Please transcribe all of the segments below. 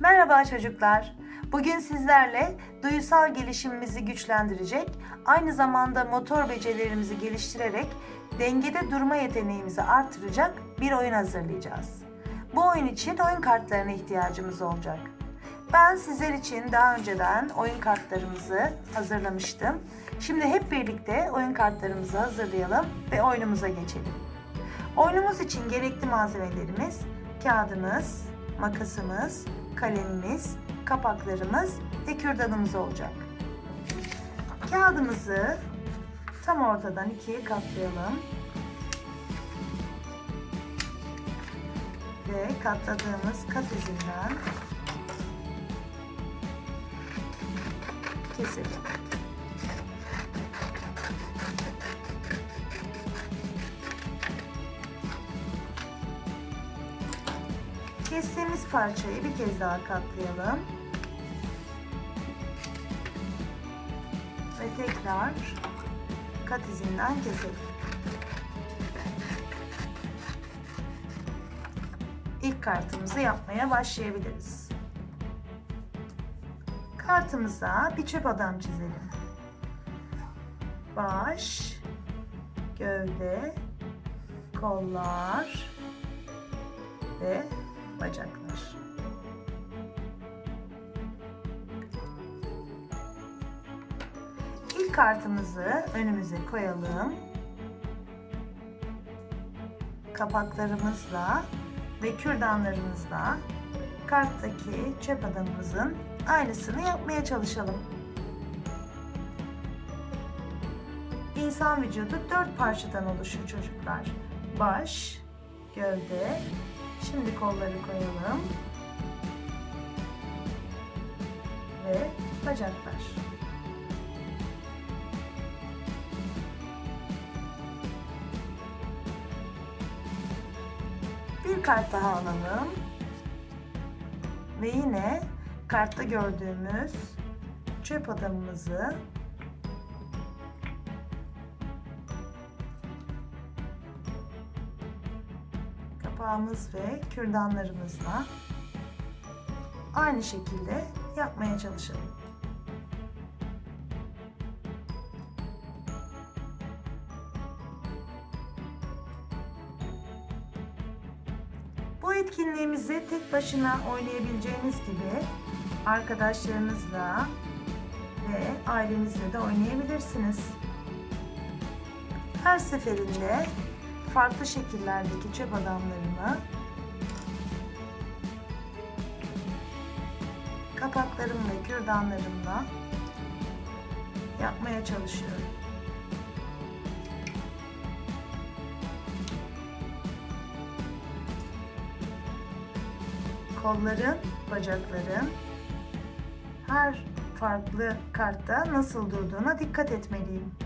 Merhaba çocuklar. Bugün sizlerle duyusal gelişimimizi güçlendirecek, aynı zamanda motor becerilerimizi geliştirerek dengede durma yeteneğimizi artıracak bir oyun hazırlayacağız. Bu oyun için oyun kartlarına ihtiyacımız olacak. Ben sizler için daha önceden oyun kartlarımızı hazırlamıştım. Şimdi hep birlikte oyun kartlarımızı hazırlayalım ve oyunumuza geçelim. Oyunumuz için gerekli malzemelerimiz kağıdımız, makasımız, kalemimiz, kapaklarımız ve kürdanımız olacak. Kağıdımızı tam ortadan ikiye katlayalım. Ve katladığımız kat izinden keselim. Kestiğimiz parçayı bir kez daha katlayalım. Ve tekrar kat izinden keselim. İlk kartımızı yapmaya başlayabiliriz. Kartımıza bir çöp adam çizelim. Baş, gövde, kollar ve bacaklar. İlk kartımızı önümüze koyalım. Kapaklarımızla ve kürdanlarımızla karttaki çöp adamımızın aynısını yapmaya çalışalım. İnsan vücudu dört parçadan oluşur çocuklar. Baş, gövde, Şimdi kolları koyalım. Ve bacaklar. Bir kart daha alalım. Ve yine kartta gördüğümüz çöp adamımızı kapağımız ve kürdanlarımızla aynı şekilde yapmaya çalışalım. Bu etkinliğimizi tek başına oynayabileceğiniz gibi arkadaşlarınızla ve ailenizle de oynayabilirsiniz. Her seferinde farklı şekillerdeki çöp adamlarını kapaklarım ve kürdanlarımla yapmaya çalışıyorum. Kolların, bacakların her farklı kartta nasıl durduğuna dikkat etmeliyim.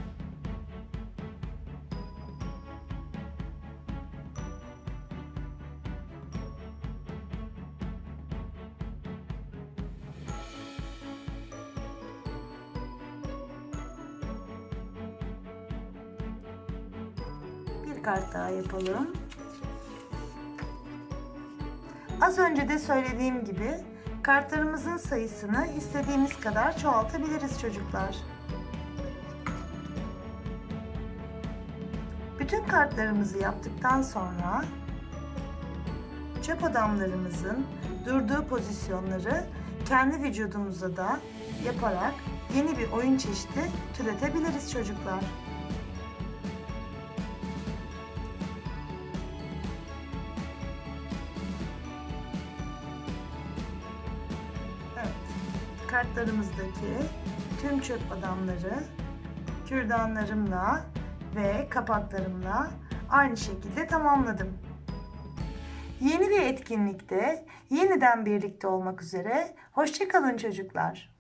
Kart daha yapalım. Az önce de söylediğim gibi kartlarımızın sayısını istediğimiz kadar çoğaltabiliriz çocuklar. Bütün kartlarımızı yaptıktan sonra çöp adamlarımızın durduğu pozisyonları kendi vücudumuza da yaparak yeni bir oyun çeşidi türetebiliriz çocuklar. Kartlarımızdaki tüm çöp adamları kürdanlarımla ve kapaklarımla aynı şekilde tamamladım. Yeni bir etkinlikte yeniden birlikte olmak üzere. Hoşçakalın çocuklar.